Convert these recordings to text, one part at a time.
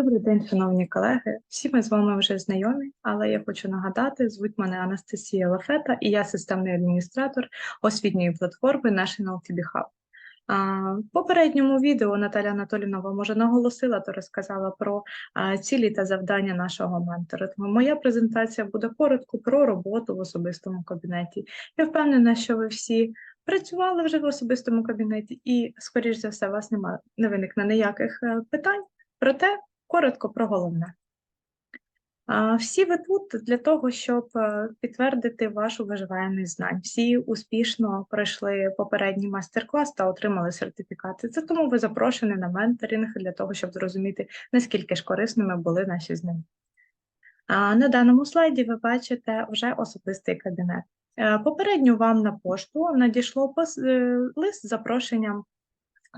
Добрий день, шановні колеги. Всі ми з вами вже знайомі, але я хочу нагадати, звуть мене Анастасія Лафета, і я системний адміністратор освітньої платформи National TB Hub. В попередньому відео Наталя Анатолівна вам уже наголосила та розказала про цілі та завдання нашого ментора. Тому моя презентація буде коротко про роботу в особистому кабінеті. Я впевнена, що ви всі працювали вже в особистому кабінеті, і, скоріш за все, у вас немає не виникне ніяких е, питань. Проте коротко про головне. Всі ви тут для того, щоб е, підтвердити вашу виживаємість знань. Всі успішно пройшли попередній майстер-клас та отримали сертифікати. Це тому ви запрошені на менторинг для того, щоб зрозуміти, наскільки ж корисними були наші знання. На даному слайді ви бачите вже особистий кабінет. Е, Попередньо вам на пошту надійшло е, лист з запрошенням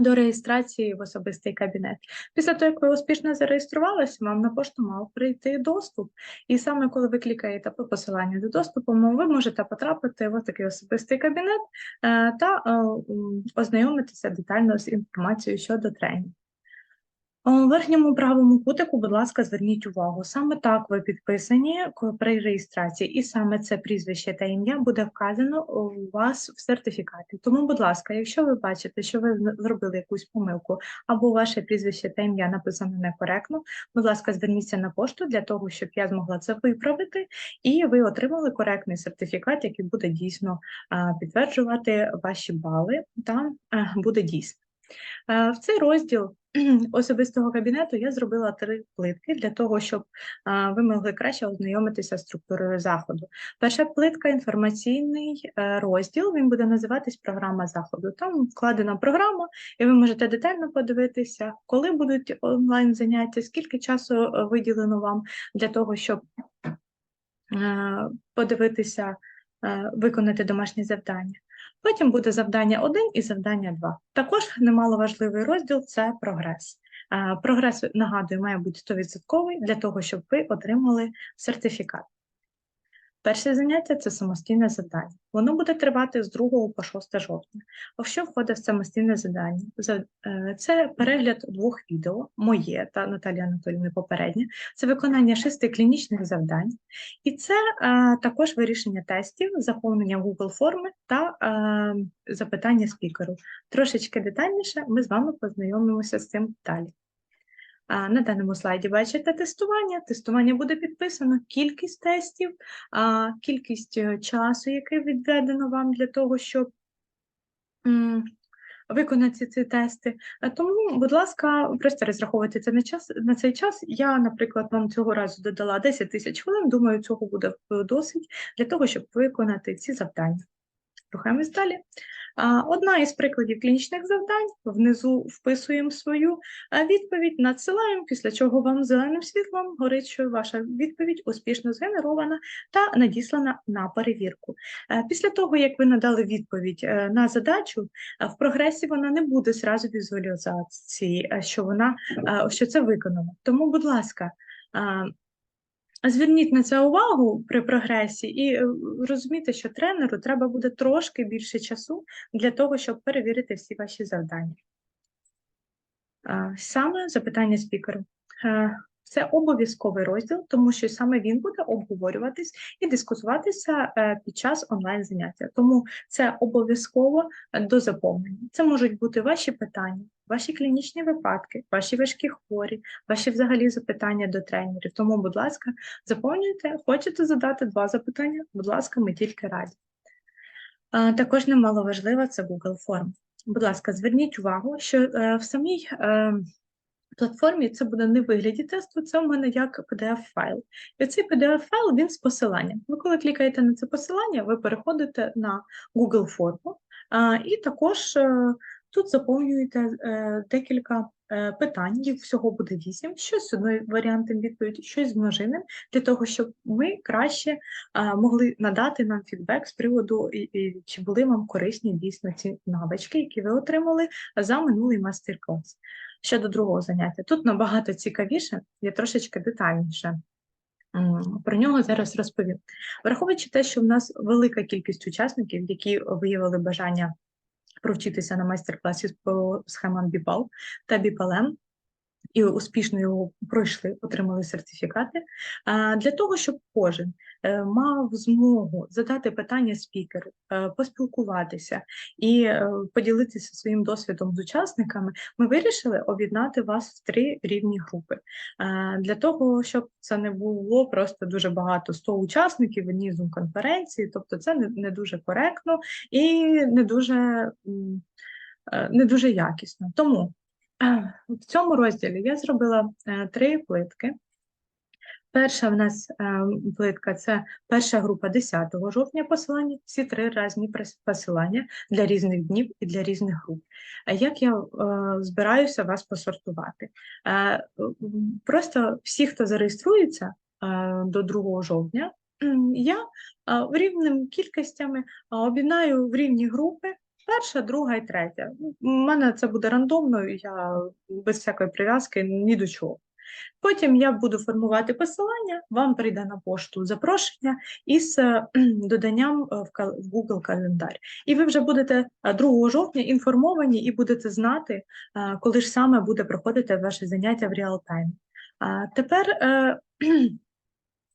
до реєстрації в особистий кабінет. Після того, як ви успішно зареєструвалися, вам на пошту мав прийти доступ. І саме коли ви клікаєте по посиланню до доступу, ви можете потрапити в такий особистий кабінет е, та е, ознайомитися детально з інформацією щодо тренінгу. У верхньому правому кутику, будь ласка, зверніть увагу. Саме так ви підписані при реєстрації, і саме це прізвище та ім'я буде вказано у вас в сертифікаті. Тому, будь ласка, якщо ви бачите, що ви зробили якусь помилку, або ваше прізвище та ім'я написано некоректно, будь ласка, зверніться на пошту для того, щоб я змогла це виправити, і ви отримали коректний сертифікат, який буде дійсно підтверджувати ваші бали та буде дійсно. Е, В цей розділ особистого кабінету я зробила три плитки для того, щоб ви могли краще ознайомитися з структурою заходу. Перша плитка інформаційний е, розділ. Він буде називатись програма заходу. Там вкладена програма, і ви можете детально подивитися, коли будуть онлайн заняття, скільки часу е, виділено вам для того, щоб е, подивитися, е, виконати домашні завдання. Потім буде завдання 1 і завдання 2. Також немаловажливий розділ це прогрес. Е, Прогрес, нагадую, має бути 100% для того, щоб ви отримали сертифікат. Перше заняття це самостійне завдання. Воно буде тривати з 2 по 6 жовтня. А що входить в самостійне завдання? Е, Це перегляд двох відео, моє та Наталії Анатоліївни попереднє, це виконання шести клінічних завдань, і це е, також вирішення тестів, заповнення Google форми та е, запитання спікеру. Трошечки детальніше ми з вами познайомимося з цим далі. На даному слайді бачите тестування. Тестування буде підписано, кількість тестів, кількість е, часу, який відведено вам для того, щоб виконати ці тести. Е, Тому, будь ласка, просто розраховуйте це на час на цей час. Я, наприклад, вам цього разу додала 10 тисяч хвилин. Думаю, цього буде е, досить для того, щоб виконати ці завдання. Рухаємось далі. Одна із прикладів клінічних завдань. Внизу вписуємо свою відповідь, надсилаємо, після чого вам зеленим світлом горить, що ваша відповідь успішно згенерована та надіслана на перевірку. Е, Після того, як ви надали відповідь е, на задачу, е, в прогресі вона не буде зразу візуалізації, що вона що це виконано. Тому, будь ласка. Зверніть на це увагу при прогресі і е, розумійте, що тренеру треба буде трошки більше часу для того, щоб перевірити всі ваші завдання. Саме запитання спікеру. Це обов'язковий розділ, тому що саме він буде обговорюватись і дискутуватися е, під час онлайн заняття. Тому це обов'язково е, до заповнення. Це можуть бути ваші питання, ваші клінічні випадки, ваші важкі хворі, ваші взагалі запитання до тренерів. Тому, будь ласка, заповнюйте. Хочете задати два запитання? Будь ласка, ми тільки раді. Також немаловажливо це Google форм. Будь ласка, зверніть увагу, що е, в самій платформі це буде не вигляді тесту, це в мене як PDF-файл. І цей PDF-файл він з посиланням. Ви коли клікаєте на це посилання, ви переходите на Google форму, і також е, тут заповнюєте е, декілька е, питань, їх всього буде вісім, щось з одним варіантом відповіді, щось з множинним, для того, щоб ми краще могли надати нам фідбек з приводу, чи були вам корисні дійсно ці навички, які ви отримали за минулий мастер-клас. Щодо другого заняття, тут набагато цікавіше, я трошечки детальніше. Про нього зараз розповім. Враховуючи те, що в нас велика кількість учасників, які виявили бажання провчитися на майстер-класі по схемам BIPAL та BIPALM, і успішно його пройшли, отримали сертифікати, для того, щоб кожен е, мав змогу задати питання спікеру, е, поспілкуватися і е, поділитися своїм досвідом з учасниками, ми вирішили об'єднати вас в три рівні групи. Для того, щоб це не було просто дуже багато 100 учасників в одній Zoom-конференції, тобто це не, дуже коректно і не дуже, не дуже якісно. Тому в цьому розділі я зробила е, три плитки. Перша в нас е, плитка це перша група 10 жовтня посилання, всі три різні посилання для різних днів і для різних груп. Як я е, збираюся вас посортувати? Е, Просто всі, хто зареєструється е, до 2 жовтня, я е, в рівним кількостями е, об'єднаю в рівні групи. Перша, друга і третя. У мене це буде рандомно, я без всякої прив'язки ні до чого. Потім я буду формувати посилання, вам прийде на пошту запрошення із е, доданням е, в Google календар. І ви вже будете е, 2 жовтня інформовані і будете знати, е, коли ж саме буде проходити ваше заняття в реал-таймі. Тепер, е,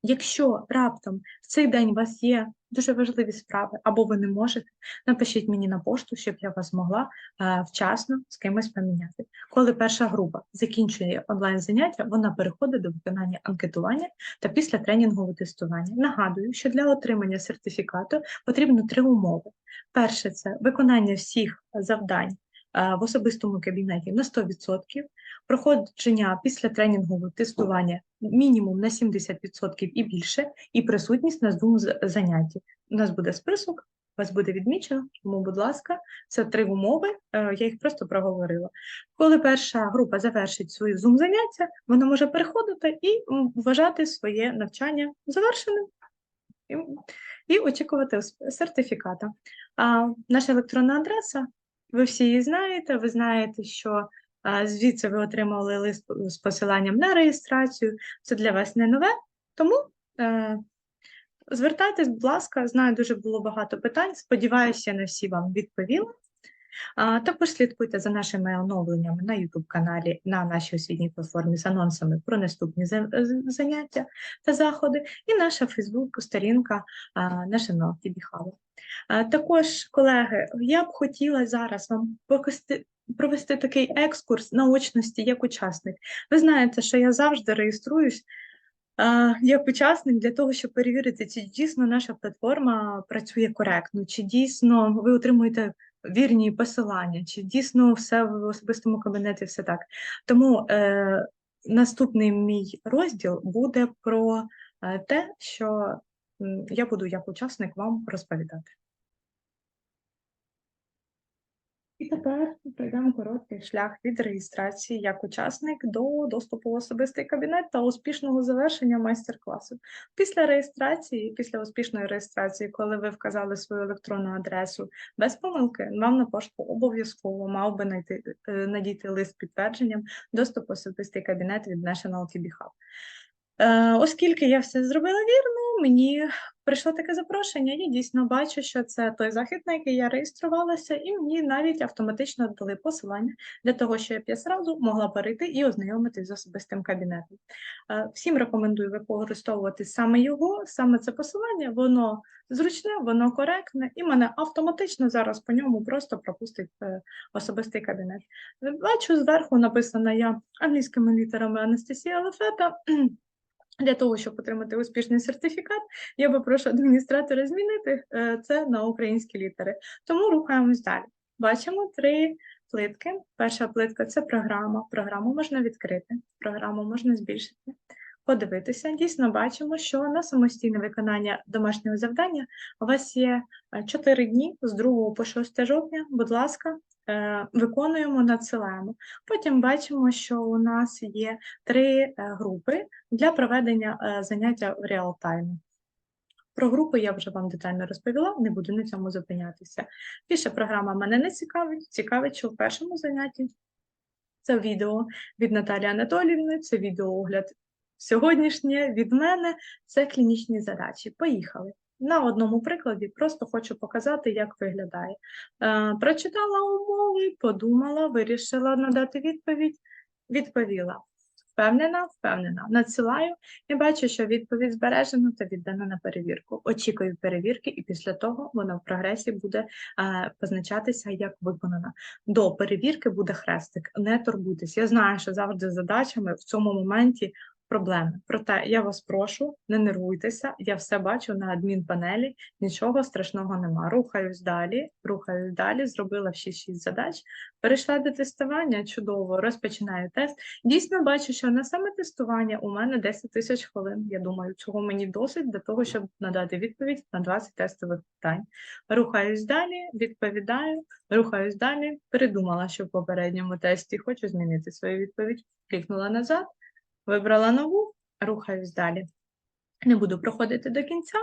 якщо раптом в цей день у вас є дуже важливі справи, або ви не можете, напишіть мені на пошту, щоб я вас могла е, вчасно з кимось поміняти. Коли перша група закінчує онлайн-заняття, вона переходить до виконання анкетування та після тренінгового тестування. Нагадую, що для отримання сертифікату потрібно три умови. Перше це виконання всіх завдань в особистому кабінеті на 100%, проходження після тренінгового тестування мінімум на 70% і більше, і присутність на Zoom занятті. У нас буде список, вас буде відмічено, тому, будь ласка, це три умови, е, я їх просто проговорила. Коли перша група завершить свої Zoom заняття, вона може переходити і вважати своє навчання завершеним і очікувати сертифіката. А наша електронна адреса, ви всі її знаєте, ви знаєте, що звідси ви отримали лист з посиланням на реєстрацію. Це для вас не нове, тому е, звертайтесь, будь ласка, знаю, дуже було багато питань. Сподіваюся, на всі вам відповіла. Також слідкуйте за нашими оновленнями на YouTube каналі на нашій освітній платформі з анонсами про наступні заняття та заходи, і наша Фейсбук-сторінка TV Hub. Також, колеги, я б хотіла зараз вам покости- провести такий екскурс наочності як учасник. Ви знаєте, що я завжди реєструюсь а, як учасник для того, щоб перевірити, чи дійсно наша платформа працює коректно, чи дійсно ви отримуєте вірні посилання, чи дійсно все в особистому кабінеті все так. Тому е, наступний мій розділ буде про е, те, що я буду як учасник вам розповідати. І тепер пройдемо короткий шлях від реєстрації як учасник до доступу в особистий кабінет та успішного завершення майстер-класу. Після реєстрації, після успішної реєстрації, коли ви вказали свою електронну адресу без помилки, вам на пошту обов'язково мав би найти, е, надійти лист підтвердженням доступу в особистий кабінет від National TB Hub. Е, Оскільки я все зробила вірно, мені прийшло таке запрошення. Я дійсно бачу, що це той захід, на який я реєструвалася, і мені навіть автоматично дали посилання для того, щоб я зразу могла перейти і ознайомитись з особистим кабінетом. Е, Всім рекомендую використовувати саме його, саме це посилання. Воно зручне, воно коректне, і мене автоматично зараз по ньому просто пропустить е, особистий кабінет. Бачу, зверху написано я англійськими літерами Анастасія Лефета. Для того, щоб отримати успішний сертифікат, я попрошу адміністратора змінити е, це на українські літери. Тому рухаємось далі. Бачимо три плитки. Перша плитка це програма. Програму можна відкрити, програму можна збільшити, подивитися. Дійсно бачимо, що на самостійне виконання домашнього завдання у вас є 4 дні з 2 по 6 жовтня. Будь ласка, е, виконуємо, надсилаємо. Потім бачимо, що у нас є три е, групи для проведення е, заняття в реал-таймі. Про групи я вже вам детально розповіла, не буду на цьому зупинятися. Більше програма мене не цікавить. Цікавить, що в першому занятті це відео від Наталі Анатоліївни, це відеоогляд сьогоднішнє від мене, це клінічні задачі. Поїхали. На одному прикладі просто хочу показати, як виглядає. Е, прочитала умови, подумала, вирішила надати відповідь Відповіла. Впевнена, впевнена. Надсилаю і бачу, що відповідь збережена та віддана на перевірку. Очікую перевірки, і після того вона в прогресі буде е, позначатися як виконана. До перевірки буде хрестик. Не турбуйтесь. Я знаю, що завжди задачами в цьому моменті проблеми. Проте я вас прошу, не нервуйтеся. Я все бачу на адмінпанелі, нічого страшного нема. Рухаюсь далі, рухаюсь далі. Зробила всі шість задач. Перейшла до тестування. Чудово, розпочинаю тест. Дійсно бачу, що на саме тестування у мене 10 тисяч хвилин. Я думаю, цього мені досить для того, щоб надати відповідь на 20 тестових питань. Рухаюсь далі, відповідаю, рухаюсь далі. Передумала, що в попередньому тесті хочу змінити свою відповідь. Клікнула назад, вибрала нову, рухаюсь далі. Не буду проходити до кінця,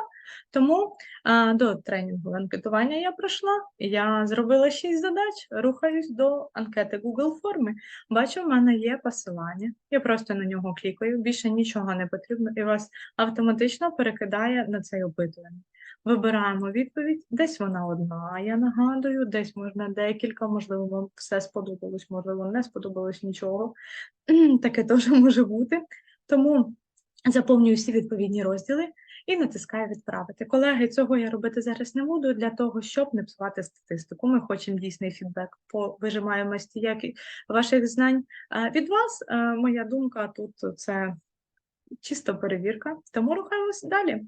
тому а, до тренінгу анкетування я пройшла. Я зробила 6 задач, рухаюсь до анкети Google форми. Бачу, в мене є посилання. Я просто на нього клікаю, більше нічого не потрібно, і вас автоматично перекидає на цей опитування. Вибираємо відповідь, десь вона одна, я нагадую, десь можна декілька, можливо, вам все сподобалось, можливо, не сподобалось нічого. Таке теж може бути. Тому заповнюю всі відповідні розділи і натискаю відправити. Колеги, цього я робити зараз не буду для того, щоб не псувати статистику. Ми хочемо дійсний фідбек по вижимаємості як ваших знань. Від вас е, моя думка тут це чисто перевірка, тому рухаємося далі.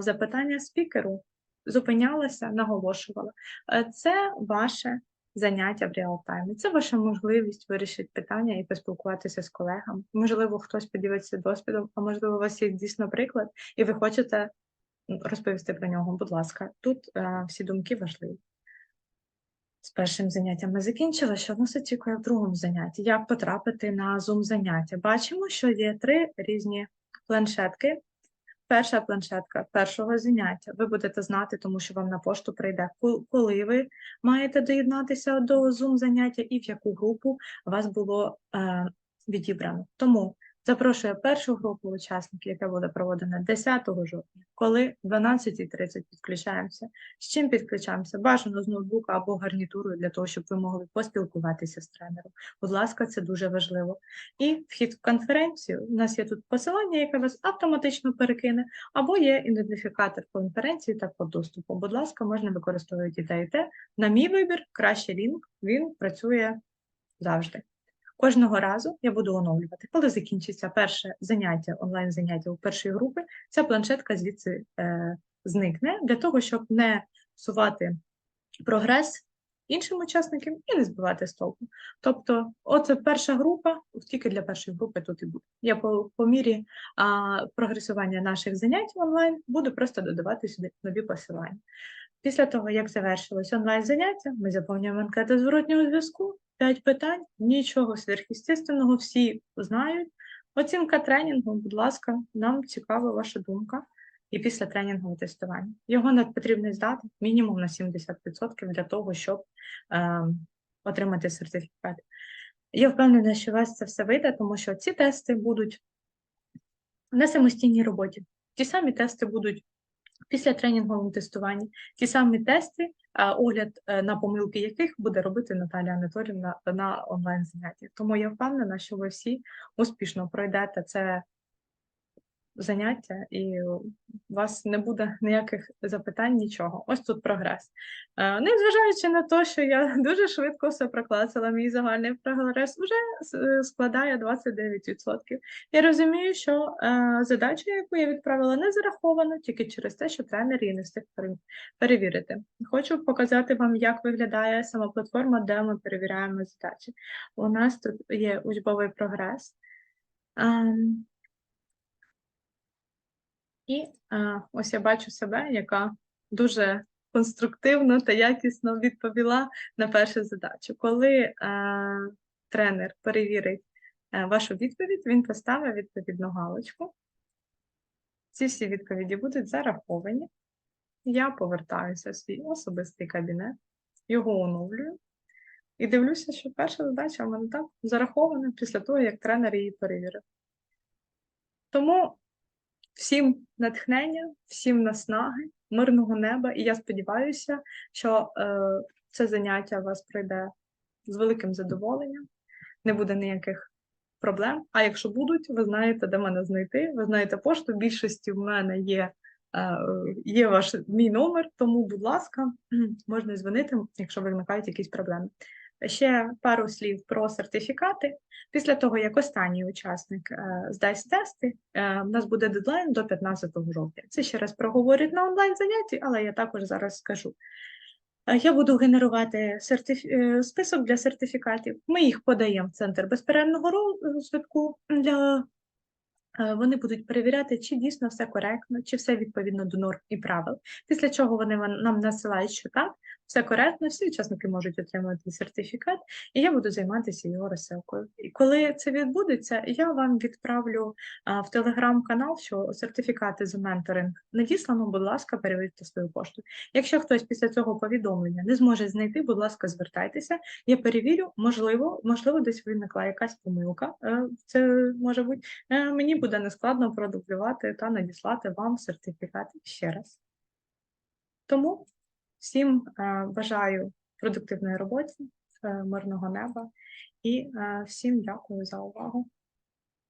Запитання спікеру зупинялася, наголошувала. Е, Це ваше заняття в реалтаймі. Це ваша можливість вирішити питання і поспілкуватися з колегами. Можливо, хтось поділиться досвідом, а можливо, у вас є дійсно приклад, і ви хочете розповісти про нього. Будь ласка, тут е, всі думки важливі. З першим заняттям ми закінчили. Що нас очікує в другому занятті? Як потрапити на Zoom заняття? Бачимо, що є три різні планшетки. Перша планшетка першого заняття. Ви будете знати, тому що вам на пошту прийде, коли ви маєте доєднатися до Zoom заняття і в яку групу вас було е, відібрано. Тому запрошую першу групу учасників, яка буде проводена 10 жовтня, коли в 12.30 підключаємося. З чим підключаємося? Бажано з ноутбука або гарнітурою для того, щоб ви могли поспілкуватися з тренером. Будь ласка, це дуже важливо. І вхід в конференцію. У нас є тут посилання, яке вас автоматично перекине, або є ідентифікатор конференції та код доступу. Будь ласка, можна використовувати і те, і те. На мій вибір краще лінк, він працює завжди. Кожного разу я буду оновлювати. Коли закінчиться перше заняття, онлайн-заняття у першої групи, ця планшетка звідси е, зникне для того, щоб не псувати прогрес іншим учасникам і не збивати з. Тобто, оце перша група, тільки для першої групи тут і буде. Я по, по мірі а, прогресування наших занять онлайн буду просто додавати сюди нові посилання. Після того, як завершилось онлайн заняття, ми заповнюємо анкету зворотнього зв'язку. П'ять питань, нічого сверхъестественного, всі знають. Оцінка тренінгу, будь ласка, нам цікава ваша думка. І після тренінгового тестування. Його не потрібно здати мінімум на 70% для того, щоб е, отримати сертифікат. Я впевнена, що у вас це все вийде, тому що ці тести будуть на самостійній роботі. Ті самі тести будуть після тренінгового тестування, ті самі тести, огляд е, на помилки яких буде робити Наталія Анатолівна на онлайн заняттях. Тому я впевнена, що ви всі успішно пройдете це заняття, і у вас не буде ніяких запитань, нічого. Ось тут прогрес. Е, Незважаючи на те, що я дуже швидко все проклацала, мій загальний прогрес вже е, складає 29%. Я розумію, що е, задача, яку я відправила, не зарахована тільки через те, що тренер її не встиг перевірити. Хочу показати вам, як виглядає сама платформа, де ми перевіряємо задачі. У нас тут є учбовий прогрес. Ем, і е, ось я бачу себе, яка дуже конструктивно та якісно відповіла на першу задачу. Коли е, тренер перевірить е, вашу відповідь, він поставить відповідну галочку. Ці всі відповіді будуть зараховані. Я повертаюся в свій особистий кабінет, його оновлюю і дивлюся, що перша задача в мене так зарахована після того, як тренер її перевірив. Тому всім натхнення, всім наснаги, мирного неба, і я сподіваюся, що е, це заняття вас пройде з великим задоволенням, не буде ніяких проблем. А якщо будуть, ви знаєте, де мене знайти. Ви знаєте пошту. Більшості в мене є, е, є ваш мій номер, тому, будь ласка, можна дзвонити, якщо виникають якісь проблеми. Ще пару слів про сертифікати. Після того, як останній учасник е, здасть тести, е, у нас буде дедлайн до 15 жовтня. Це ще раз проговорять на онлайн занятті, але я також зараз скажу. Е, Я буду генерувати сертиф... е, список для сертифікатів. Ми їх подаємо в центр безперервного розвитку для Е, Вони будуть перевіряти, чи дійсно все коректно, чи все відповідно до норм і правил. Після чого вони вон- нам насилають, що так, все коректно, всі учасники можуть отримати сертифікат, і я буду займатися його розсилкою. І коли це відбудеться, я вам відправлю в телеграм-канал, що сертифікати за менторинг надіслано, будь ласка, перевірте свою пошту. Якщо хтось після цього повідомлення не зможе знайти, будь ласка, звертайтеся. Я перевірю, можливо, можливо, десь виникла якась помилка. е, Це може бути. Е, Мені буде нескладно продублювати та надіслати вам сертифікати ще раз. Тому всім е, бажаю продуктивної роботи, е, мирного неба і е, всім дякую за увагу.